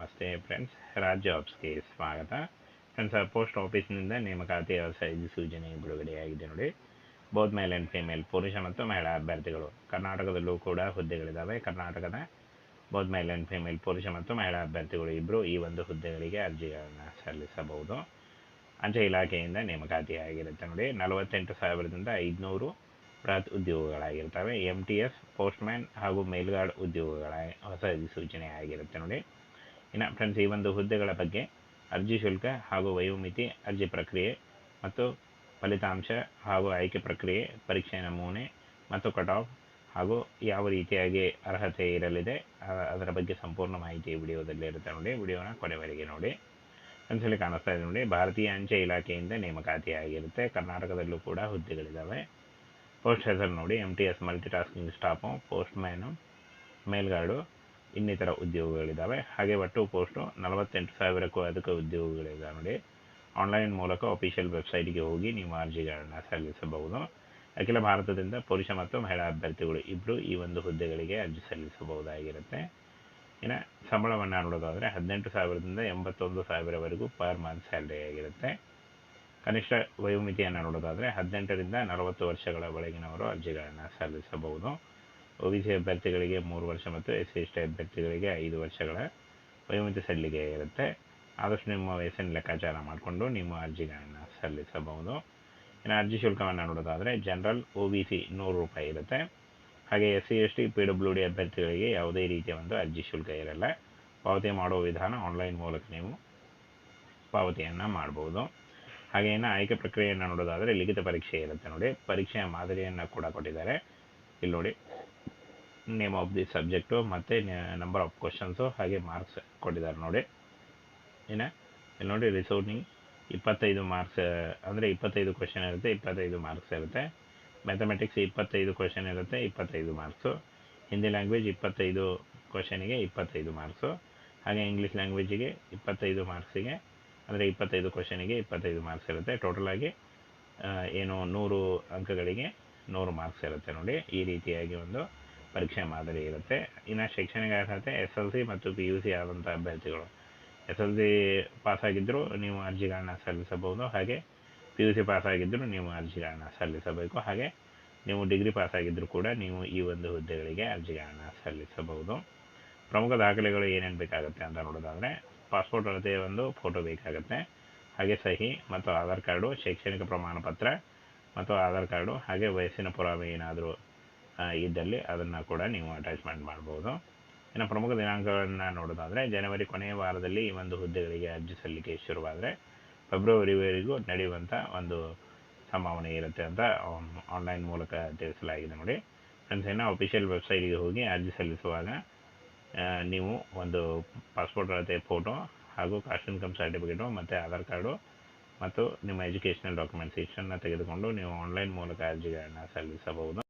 ನಮಸ್ತೆ ಫ್ರೆಂಡ್ಸ್ ರಾಜ್ ಜಾಬ್ಸ್ಗೆ ಸ್ವಾಗತ. Friends post ಆಫೀಸ್ನಿಂದ ನೇಮಕಾತಿ ವ್ಯವಸಾಯ ಸೂಚನೆ ಬಿಡುಗಡೆಯಾಗಿದೆ ನೋಡಿ. ಬೋತ್ ಮೇಲ್ ಆ್ಯಂಡ್ ಫಿಮೇಲ್ ಪುರುಷ ಮತ್ತು ಮಹಿಳಾ ಅಭ್ಯರ್ಥಿಗಳು. ಕರ್ನಾಟಕದಲ್ಲೂ ಕೂಡ ಹುದ್ದೆಗಳಿದ್ದಾವೆ ಕರ್ನಾಟಕದ ಬೋತ್ ಮೇಲ್ ಆ್ಯಂಡ್ ಫಿಮೇಲ್ ಪುರುಷ ಮತ್ತು ಮಹಿಳಾ ಅಭ್ಯರ್ಥಿಗಳು ಇಬ್ಬರು ಈ ಒಂದು ಹುದ್ದೆಗಳಿಗೆ ಅರ್ಜಿಗಳನ್ನು ಸಲ್ಲಿಸಬಹುದು. ಅಂಚೆ ಇಲಾಖೆಯಿಂದ ನೇಮಕಾತಿ ಆಗಿರುತ್ತೆ ನೋಡಿ. ನಲವತ್ತೆಂಟು ಸಾವಿರದಿಂದ ಐದುನೂರು ಬೃಹತ್ ಉದ್ಯೋಗಗಳಾಗಿರ್ತವೆ. ಎಂ ಟಿ ಎಸ್ ಪೋಸ್ಟ್ಮ್ಯಾನ್ ಹಾಗೂ ಮೇಲ್ಗಾರ್ಡ್ ಉದ್ಯೋಗಗಳ ಹೊಸ ಅಧಿಸೂಚನೆ ಆಗಿರುತ್ತೆ ನೋಡಿ. ಇನ್ನು ಫ್ರೆಂಡ್ಸ್ ಈ ಒಂದು ಹುದ್ದೆಗಳ ಬಗ್ಗೆ ಅರ್ಜಿ ಶುಲ್ಕ ಹಾಗೂ ವಯೋಮಿತಿ, ಅರ್ಜಿ ಪ್ರಕ್ರಿಯೆ ಮತ್ತು ಫಲಿತಾಂಶ ಹಾಗೂ ಆಯ್ಕೆ ಪ್ರಕ್ರಿಯೆ, ಪರೀಕ್ಷೆ ನಮೂನೆ ಮತ್ತು ಕಟ್ ಆಫ್ ಹಾಗೂ ಯಾವ ರೀತಿಯಾಗಿ ಅರ್ಹತೆ ಇರಲಿದೆ ಅದರ ಬಗ್ಗೆ ಸಂಪೂರ್ಣ ಮಾಹಿತಿ ವಿಡಿಯೋದಲ್ಲಿ ಇರುತ್ತೆ ನೋಡಿ. ವಿಡಿಯೋನ ಕೊನೆವರೆಗೆ ನೋಡಿ. ಫ್ರೆಂಡ್ಸಲ್ಲಿ ಕಾಣಿಸ್ತಾ ಇದೆ ನೋಡಿ. ಭಾರತೀಯ ಅಂಚೆ ಇಲಾಖೆಯಿಂದ ನೇಮಕಾತಿ ಆಗಿರುತ್ತೆ ಕರ್ನಾಟಕದಲ್ಲೂ ಕೂಡ ಹುದ್ದೆಗಳಿದ್ದಾವೆ ಪೋಸ್ಟ್ ಹೆಸರು ನೋಡಿ. M T S multi tasking staff postman mail guard ಇನ್ನಿತರ ಉದ್ಯೋಗಗಳಿದ್ದಾವೆ. ಹಾಗೆ ಒಟ್ಟು ಪೋಸ್ಟು ನಲವತ್ತೆಂಟು ಸಾವಿರಕ್ಕೂ ಅಧಿಕ ಉದ್ಯೋಗಗಳಿದ್ದಾವೆ ನೋಡಿ. ಆನ್ಲೈನ್ ಮೂಲಕ ಅಫಿಷಿಯಲ್ ವೆಬ್ಸೈಟ್ಗೆ ಹೋಗಿ ನೀವು ಅರ್ಜಿಗಳನ್ನು ಸಲ್ಲಿಸಬಹುದು. ಅಖಿಲ ಭಾರತದಿಂದ ಪುರುಷ ಮತ್ತು ಮಹಿಳಾ ಅಭ್ಯರ್ಥಿಗಳು ಇಬ್ಬರು ಈ ಒಂದು ಹುದ್ದೆಗಳಿಗೆ ಅರ್ಜಿ ಸಲ್ಲಿಸಬಹುದಾಗಿರುತ್ತೆ. ಇನ್ನು ಸಂಬಳವನ್ನು ನೋಡೋದಾದರೆ ಹದಿನೆಂಟು ಸಾವಿರದಿಂದ ಎಂಬತ್ತೊಂದು ಸಾವಿರವರೆಗೂ ಪರ್ ಮಂತ್ ಸ್ಯಾಲ್ರಿ ಆಗಿರುತ್ತೆ. ಕನಿಷ್ಠ ವಯೋಮಿತಿಯನ್ನು ನೋಡೋದಾದರೆ ಹದಿನೆಂಟರಿಂದ ನಲವತ್ತು ವರ್ಷಗಳ ಒಳಗಿನವರು ಅರ್ಜಿಗಳನ್ನು ಸಲ್ಲಿಸಬಹುದು. ಒ ಬಿ ಸಿ ಅಭ್ಯರ್ಥಿಗಳಿಗೆ ಮೂರು ವರ್ಷ ಮತ್ತು ಎಸ್ ಸಿ ಎಸ್ ಟಿ ಅಭ್ಯರ್ಥಿಗಳಿಗೆ ಐದು ವರ್ಷಗಳ ವಯೋಮಿತಿ ಸಲ್ಲಿಕೆ ಇರುತ್ತೆ. ಆದಷ್ಟು ನಿಮ್ಮ ವಯಸ್ಸನ್ನು ಲೆಕ್ಕಾಚಾರ ಮಾಡಿಕೊಂಡು ನಿಮ್ಮ ಅರ್ಜಿಗಳನ್ನು ಸಲ್ಲಿಸಬಹುದು. ಇನ್ನು ಅರ್ಜಿ ಶುಲ್ಕವನ್ನು ನೋಡೋದಾದರೆ ಜನರಲ್ ಒ ಬಿ ಸಿ ನೂರು ರೂಪಾಯಿ ಇರುತ್ತೆ. ಹಾಗೆ S C S T, P W D ಅಭ್ಯರ್ಥಿಗಳಿಗೆ ಯಾವುದೇ ರೀತಿಯ ಒಂದು ಅರ್ಜಿ ಶುಲ್ಕ ಇರಲ್ಲ. ಪಾವತಿ ಮಾಡುವ ವಿಧಾನ ಆನ್ಲೈನ್ ಮೂಲಕ ನೀವು ಪಾವತಿಯನ್ನು ಮಾಡ್ಬೋದು. ಹಾಗೆ ಇನ್ನು ಆಯ್ಕೆ ಪ್ರಕ್ರಿಯೆಯನ್ನು ನೋಡೋದಾದರೆ ಲಿಖಿತ ಪರೀಕ್ಷೆ ಇರುತ್ತೆ ನೋಡಿ. ಪರೀಕ್ಷೆಯ ಮಾದರಿಯನ್ನು ಕೂಡ ಕೊಟ್ಟಿದ್ದಾರೆ. ಇಲ್ಲಿ ನೋಡಿ. ನೇಮ್ ಆಫ್ ದಿ ಸಬ್ಜೆಕ್ಟು ಮತ್ತು ನಂಬರ್ ಆಫ್ ಕ್ವಶನ್ಸು ಹಾಗೆ ಮಾರ್ಕ್ಸ್ ಕೊಟ್ಟಿದ್ದಾರೆ ನೋಡಿ. ಏನ? ಇಲ್ಲಿ ನೋಡಿ ರಿಸೋರ್ನಿಂಗ್ ಇಪ್ಪತ್ತೈದು ಮಾರ್ಕ್ಸ್ ಅಂದರೆ ಇಪ್ಪತ್ತೈದು ಕ್ವಶನ್ ಇರುತ್ತೆ, ಇಪ್ಪತ್ತೈದು ಮಾರ್ಕ್ಸ್ ಇರುತ್ತೆ. ಮ್ಯಾಥಮೆಟಿಕ್ಸ್ ಇಪ್ಪತ್ತೈದು ಕ್ವಶನ್ ಇರುತ್ತೆ, ಇಪ್ಪತ್ತೈದು ಮಾರ್ಕ್ಸು ಹಿಂದಿ ಲ್ಯಾಂಗ್ವೇಜ್ ಇಪ್ಪತ್ತೈದು ಕ್ವಶನಿಗೆ ಇಪ್ಪತ್ತೈದು ಮಾರ್ಕ್ಸು ಹಾಗೆ ಇಂಗ್ಲೀಷ್ ಲ್ಯಾಂಗ್ವೇಜಿಗೆ ಇಪ್ಪತ್ತೈದು ಮಾರ್ಕ್ಸಿಗೆ ಅಂದರೆ ಇಪ್ಪತ್ತೈದು ಕ್ವಶನಿಗೆ ಇಪ್ಪತ್ತೈದು ಮಾರ್ಕ್ಸ್ ಇರುತ್ತೆ. ಟೋಟಲಾಗಿ ಏನು ನೂರು ಅಂಕಗಳಿಗೆ ನೂರು ಮಾರ್ಕ್ಸ್ ಇರುತ್ತೆ ನೋಡಿ. ಈ ರೀತಿಯಾಗಿ ಒಂದು ಪರೀಕ್ಷೆ ಮಾದರಿ ಇರುತ್ತೆ. ಇನ್ನು ಶೈಕ್ಷಣಿಕ ಅರ್ಹತೆ ಎಸ್ ಎಲ್ ಸಿ ಮತ್ತು ಪಿ ಯು ಸಿ ಆದಂಥ ಅಭ್ಯರ್ಥಿಗಳು. ಎಸ್ ಎಲ್ ಸಿ ಪಾಸಾಗಿದ್ದರೂ ನೀವು ಅರ್ಜಿಗಳನ್ನ ಸಲ್ಲಿಸಬಹುದು. ಹಾಗೆ ಪಿ ಯು ಸಿ ಪಾಸಾಗಿದ್ದರೂ ನೀವು ಅರ್ಜಿಗಳನ್ನ ಸಲ್ಲಿಸಬೇಕು. ಹಾಗೆ ನೀವು ಡಿಗ್ರಿ ಪಾಸಾಗಿದ್ದರೂ ಕೂಡ ನೀವು ಈ ಒಂದು ಹುದ್ದೆಗಳಿಗೆ ಅರ್ಜಿಗಳನ್ನ ಸಲ್ಲಿಸಬಹುದು. ಪ್ರಮುಖ ದಾಖಲೆಗಳು ಏನೇನು ಬೇಕಾಗುತ್ತೆ ಅಂತ ನೋಡೋದಾದರೆ ಪಾಸ್ಪೋರ್ಟ್ ಅಳತೆಯ ಒಂದು ಫೋಟೋ ಬೇಕಾಗುತ್ತೆ. ಹಾಗೆ ಸಹಿ ಮತ್ತು ಆಧಾರ್ ಕಾರ್ಡು, ಶೈಕ್ಷಣಿಕ ಪ್ರಮಾಣ ಪತ್ರ ಮತ್ತು ಆಧಾರ್ ಕಾರ್ಡು, ಹಾಗೆ ವಯಸ್ಸಿನ ಪುರಾವೆ ಏನಾದರೂ ಇದ್ದಲ್ಲಿ ಅದನ್ನು ಕೂಡ ನೀವು ಅಟ್ಯಾಚ್ಮೆಂಟ್ ಮಾಡ್ಬೋದು. ಇನ್ನು ಪ್ರಮುಖ ದಿನಾಂಕಗಳನ್ನು ನೋಡೋದಾದರೆ, ಜನವರಿ ಕೊನೆಯ ವಾರದಲ್ಲಿ ಈ ಒಂದು ಹುದ್ದೆಗಳಿಗೆ ಅರ್ಜಿ ಸಲ್ಲಿಕೆ ಶುರುವಾದರೆ ಫೆಬ್ರವರಿವರೆಗೂ ನಡೆಯುವಂಥ ಒಂದು ಸಂಭಾವನೆ ಇರುತ್ತೆ ಅಂತ ಆನ್ಲೈನ್ ಮೂಲಕ ತಿಳಿಸಲಾಗಿದೆ ನೋಡಿ. ಫ್ರೆಂಡ್ಸ್ ಇನ್ನು ಅಫಿಷಿಯಲ್ ವೆಬ್ಸೈಟಿಗೆ ಹೋಗಿ ಅರ್ಜಿ ಸಲ್ಲಿಸುವಾಗ ನೀವು ಒಂದು ಪಾಸ್ಪೋರ್ಟ್ ಅಳತೆ ಫೋಟೋ ಹಾಗೂ ಕಾಸ್ಟ್ ಇನ್ಕಮ್ ಸರ್ಟಿಫಿಕೇಟು ಮತ್ತು ಆಧಾರ್ ಕಾರ್ಡು ಮತ್ತು ನಿಮ್ಮ ಎಜುಕೇಷನಲ್ ಡಾಕ್ಯುಮೆಂಟ್ಸ್ ಇಷ್ಟನ್ನು ತೆಗೆದುಕೊಂಡು ನೀವು ಆನ್ಲೈನ್ ಮೂಲಕ ಅರ್ಜಿಗಳನ್ನು ಸಲ್ಲಿಸಬಹುದು.